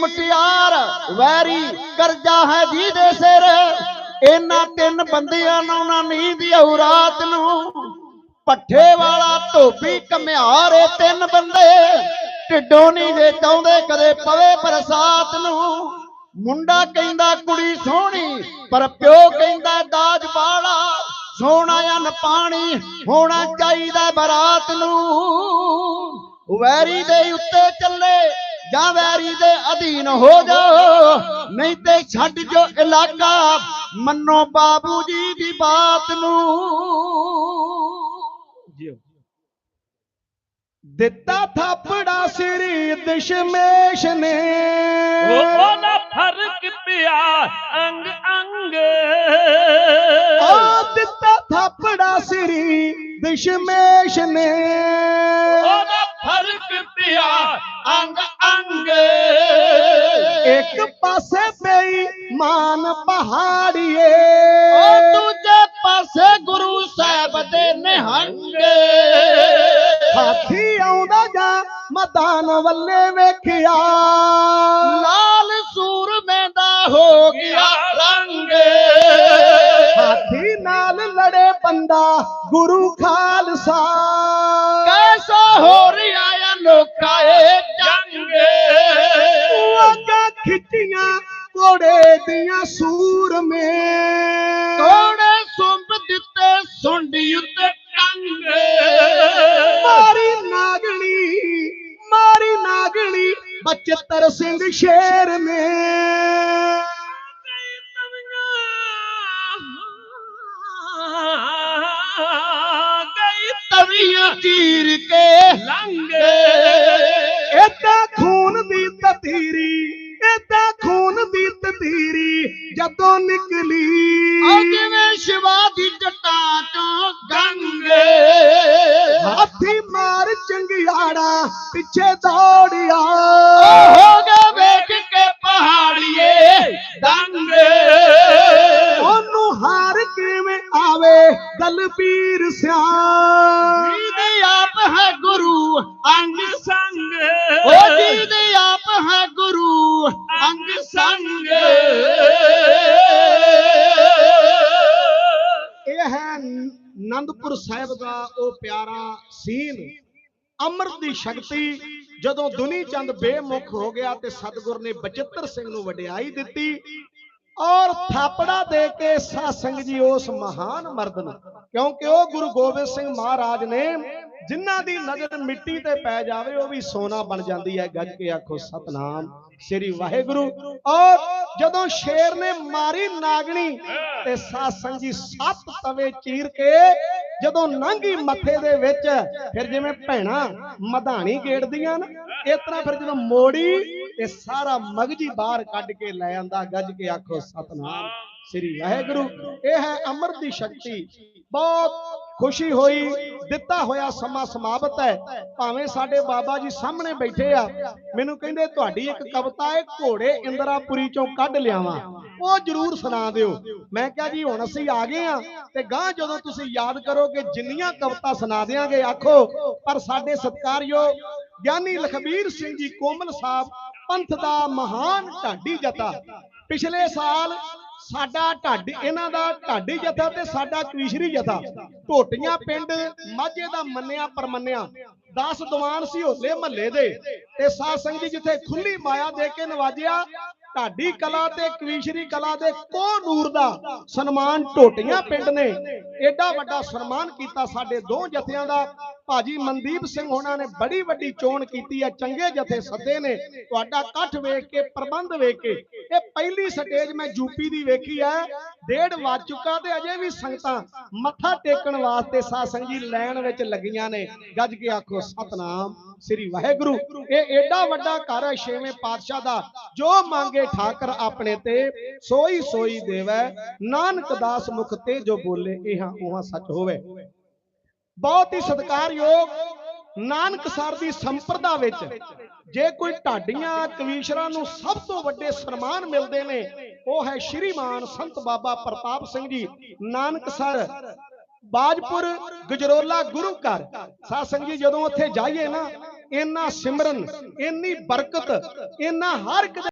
ਮੁਟਿਆਰ, ਵੈਰੀ ਕਰਜ਼ਾ ਹੈ ਜੀ ਦੇ ਸਿਰ। ਇਹਨਾਂ ਤਿੰਨ ਬੰਦਿਆਂ ਨੂੰ ਨਾ ਨੀਂਦ ਆਉ ਰਾਤ ਨੂੰ। ਪੱਠੇ ਵਾਲਾ ਧੋਬੀ ਕਮਿਆਰ ਤਿੰਨ ਬੰਦੇ। ਢਿੱਡੋਂ ਨਹੀਂ ਜੇ ਚਾਹੁੰਦੇ ਕਦੇ ਪਵੇ ਬਰਸਾਤ ਨੂੰ। ਮੁੰਡਾ ਕਹਿੰਦਾ, ਕੁੜੀ ਸੋਹਣੀ, ਪਰ ਪਿਓ ਕਹਿੰਦਾ, ਦਾਜ ਵਾਲਾ, ਸੋਹਣਾ ਅਨ ਪਾਣੀ ਹੋਣਾ ਚਾਹੀਦਾ ਬਰਾਤ ਨੂੰ। ਵੈਰੀ ਦੇ ਉੱਤੇ ਚੱਲੇ ਜਾਂ ਵੈਰੀ ਦੇ ਅਧੀਨ ਹੋ ਜਾ ਨਹੀਂ ਤੇ ਛੱਡ ਜੋ ਇਲਾਕਾ ਮੰਨੋ ਬਾਬੂ ਜੀ ਦੀ ਬਾਤ ਨੂੰ। ਦਿੱਤਾ ਥਾਪੜਾ ਸ੍ਰੀ ਦਸ਼ਮੇਸ਼ ਨੇ। ਉਹ ਉਹਦਾ ਫ਼ਰਕ ਪਿਆ ਅੰਗ ਅੰਗ। ਆ ਦਿੱਤਾ ਥਾਪੜਾ ਸ੍ਰੀ ਦਸ਼ਮੇਸ਼ ਨੇ। ਉਹਦਾ ਫ਼ਰਕ ਪਿਆ ਅੰਗ ਅੰਗ ਇੱਕ ਪਾਸੇ ਬੇਈਮਾਨ ਪਹਾੜੀਏ। ਉਹ ਦੂਜੇ ਪਾਸੇ ਗੁਰੂ ਸਾਹਿਬ ਦੇ ਨਿਹੰਗ। ਹਾਥੀ ਆਉਂਦਾ ਜਾਂ ਮਦਾਨ ਵੱਲੇ ਵੇਖਿਆ। ਖਿੱਚੀਆਂ ਕੋੜੇ ਦੀਆਂ ਸੂਰਮੇ। ਕੋੜੇ ਸੁੰਬ ਦਿੱਤੇ ਸੁੰਡੀ ਉੱਤੇ ਟੰਗ। ਮਾਰੀ ਨਾਗਣੀ ਮਾਰੀ ਨਾਗਣੀ ਬਚਤਰ ਸਿੰਘ ਸ਼ੇਰ ਨੇ ਗਈ ਤਵੀਆਂ ਚੀਰ ਕੇ ਲੰਗ ਜਦੋਂ ਨਿਕਲੀ। ਜਿਵੇਂ ਸ਼ਿਵਾ ਦੀ ਜਟਾਂ ਤੋਂ ਗੰਗੇ? ਹਾਥੀ ਮਾਰ ਚੰਗਿਆੜਾ ਪਿੱਛੇ ਦੌੜਿਆ। ਹੋ ਗਿਆ ਵੇਖ ਕੇ ਪਹਾੜੀਏ ਦੰਗ। ਉਹਨੂੰ ਹਾਰ ਕਿਵੇਂ ਆਵੇ ਦਲਬੀਰ ਸਿਆਣ ਜੀ ਦੇ ਆਪ ਹੈ ਗੁਰੂ ਅੰਗ ਸੰਗ। ਉਹ ਜੀ ਦੇ ਆਪ ਹੈ ਆਨੰਦਪੁਰ ਸਾਹਿਬ ਦਾ ਉਹ ਪਿਆਰਾ ਸੀਨ, ਅੰਮ੍ਰਿਤ ਦੀ ਸ਼ਕਤੀ, ਜਦੋਂ ਦੁਨੀ ਚੰਦ ਬੇਮੁਖ ਹੋ ਗਿਆ ਤੇ ਸਤਿਗੁਰ ਨੇ ਬਚਿੱਤਰ ਸਿੰਘ ਨੂੰ ਵਡਿਆਈ ਦਿੱਤੀ ਔਰ ਥਾਪੜਾ ਦੇ ਕੇ ਸਾਸੰਗ ਜੀ ਉਸ ਮਹਾਨ ਮਰਦ ਨੂੰ, ਕਿਉਂਕਿ ਉਹ ਗੁਰੂ ਗੋਬਿੰਦ ਸਿੰਘ ਮਹਾਰਾਜ ਨੇ ਜਿਨ੍ਹਾਂ ਦੀ ਨਜ਼ਰ ਮਿੱਟੀ ਤੇ ਪੈ ਜਾਵੇ, ਉਹ ਵੀ ਸੋਨਾ ਬਣ ਜਾਂਦੀ ਹੈ। ਗੱਜ ਕੇ ਆਖੋ, ਸਤਨਾਮ ਸ੍ਰੀ ਵਾਹਿਗੁਰੂ। ਔਰ ਜਦੋਂ ਸ਼ੇਰ ਨੇ ਮਾਰੀ ਨਾਗਣੀ ਤੇ ਸਾਸੰਗ ਜੀ ਸੱਤ ਤਵੇ ਚੀਰ ਕੇ ਜਦੋਂ ਨਾਂਗੀ ਮੱਥੇ ਦੇ ਵਿੱਚ ਫਿਰ ਜਿਵੇਂ ਭੈਣਾ ਮਧਾਣੀ ਗੇੜਦੀਆਂ ਨਾ ਇਸ ਤਰ੍ਹਾਂ ਫਿਰ ਜਦੋਂ ਮੋੜੀ ਤੇ ਸਾਰਾ ਮਗਜੀ ਬਾਹਰ ਕੱਢ ਕੇ ਲੈ ਆਂਦਾ, ਗੱਜ ਕੇ ਆਖੋ, ਸਤਨਾਮ, ਸ੍ਰੀ ਵਾਹਿਗੁਰੂ। ਇਹ ਹੈ ਅਮਰ ਦੀ ਸ਼ਕਤੀ। ਬਹੁਤ ਖੁਸ਼ੀ ਹੋਈ, ਦਿੱਤਾ ਹੋਇਆ ਸਮਾਂ ਸਮਾਪਤ ਹੈ। ਭਾਵੇਂ ਸਾਡੇ ਬਾਬਾ ਜੀ ਸਾਹਮਣੇ ਬੈਠੇ ਆ, ਮੈਨੂੰ ਕਹਿੰਦੇ, ਤੁਹਾਡੀ ਇੱਕ ਕਵਿਤਾ ਹੈ, ਘੋੜੇ ਇੰਦਰਾਪੁਰੀ ਚੋਂ ਕੱਢ ਲਿਆਵਾਂ। ਉਹ ਜਰੂਰ ਸੁਣਾ ਦਿਓ। ਮੈਂ ਕਿਹਾ ਜੀ, ਹੁਣ ਅਸੀਂ ਆ ਗਏ ਆ ਤੇ ਗਾਂ ਜਦੋਂ ਤੁਸੀਂ ਯਾਦ ਕਰੋਗੇ, ਜਿੰਨੀਆਂ ਕਵਿਤਾ ਸੁਣਾ ਦਿਆਂਗੇ, ਆਖੋ, ਪਰ ਸਾਡੇ ਸਤਿਕਾਰਯੋਗ ਗਿਆਨੀ ਲਖਬੀਰ ਸਿੰਘ ਜੀ ਕੋਮਲ ਸਾਹਿਬ, ਪੰਥ ਦਾ ਮਹਾਨ ਢਾਡੀ ਜਤਾ ਪਿਛਲੇ ਸਾਲ ਸਾਡਾ ਢਾਡੀ, ਇਹਨਾਂ ਦਾ ਢਾਡੀ ਜਥਾ ਤੇ ਸਾਡਾ ਕਵੀਸ਼ਰੀ ਜਥਾ। ਢੋਟੀਆਂ ਪਿੰਡ ਮਾਝੇ ਦਾ ਮੰਨਿਆ, ਪਰਮੰਨਿਆ। 10 ਦੀਵਾਨ ਸੀ ਹੋਲੇ ਮਹੱਲੇ ਦੇ ਤੇ ਸਾਧ ਸੰਗਤ ਜੀ ਜਿੱਥੇ ਖੁੱਲੀ ਮਾਇਆ ਦੇ ਕੇ ਨਵਾਜਿਆ ਢਾਡੀ ਕਲਾ ਤੇ ਕਵੀਸ਼ਰੀ ਕਲਾ ਦੇ ਕੋ ਨੂਰ ਦਾ ਸਨਮਾਨ ਢੋਟੀਆਂ ਪਿੰਡ ਨੇ। ਐਡਾ ਵੱਡਾ ਸਨਮਾਨ ਕੀਤਾ ਸਾਡੇ ਦੋ ਜਥਿਆਂ ਦਾ। ਭਾਜੀ ਮਨਦੀਪ ਸਿੰਘ ਹੋਣਾ ਨੇ ਬੜੀ ਵੱਡੀ ਚੋਣ ਕੀਤੀ ਹੈ, ਚੰਗੇ ਜਥੇ ਸੱਦੇ ਨੇ। ਤੁਹਾਡਾ ਇਕੱਠ ਵੇਖ ਕੇ, ਪ੍ਰਬੰਧ ਵੇਖ ਕੇ, ਇਹ ਪਹਿਲੀ ਸਟੇਜ ਮੈਂ ਯੂਪੀ ਦੀ ਵੇਖੀ ਹੈ। ਡੇਢ ਵੱਜ ਚੁੱਕਾ ਤੇ ਅਜੇ ਵੀ ਸੰਗਤਾਂ ਮੱਥਾ ਟੇਕਣ ਵਾਸਤੇ ਸਾਧ ਸੰਗਤ ਜੀ ਲੈਣ ਵਿੱਚ ਲੱਗੀਆਂ ਨੇ। ਗੱਜ ਕੇ ਆਖੋ, ਸਤਨਾਮ। ਸ੍ਰੀ ਵਾਹਿਗੁਰੂ। ਇਹ ਏਡਾ ਵੱਡਾ ਘਰ ਹੈ, ਛੇਵੇਂ ਪਾਤਸ਼ਾਹ ਦਾ। ਜੋ ਮੰਗੇ ਠਾਕਰ ਆਪਣੇ ਤੇ, ਸੋਈ ਸੋਈ ਦੇਵੈ। ਨਾਨਕ ਦਾਸ ਮੁਖ ਤੇ ਜੋ ਬੋਲੇ, ਇਹਾਂ ਉਹਾਂ ਸੱਚ ਹੋਵੇ। ਬਹੁਤ ਹੀ ਸਤਿਕਾਰਯੋਗ ਨਾਨਕ ਸਰ ਦੀ ਸੰਪਰਦਾ ਵਿੱਚ ਜੇ ਕੋਈ ਢਾਡੀਆਂ, ਕਵੀਸ਼ਰਾਂ ਨੂੰ ਸਭ ਤੋਂ ਵੱਡੇ ਸਨਮਾਨ ਮਿਲਦੇ ਨੇ, ਉਹ ਹੈ ਸ਼੍ਰੀਮਾਨ ਸੰਤ ਬਾਬਾ ਪ੍ਰਤਾਪ ਸਿੰਘ ਜੀ। ਨਾਨਕ ਸਰ ਬਾਜਪੁਰ ਗਜਰੋਲਾ ਗੁਰੂ ਘਰ। ਸਾਧ ਸੰਗਤ ਜੀ, ਜਦੋਂ ਉੱਥੇ ਜਾਈਏ ਨਾ, ਇੰਨਾ ਸਿਮਰਨ, ਇੰਨੀ ਬਰਕਤ, ਇੰਨਾ ਹਰ ਇੱਕ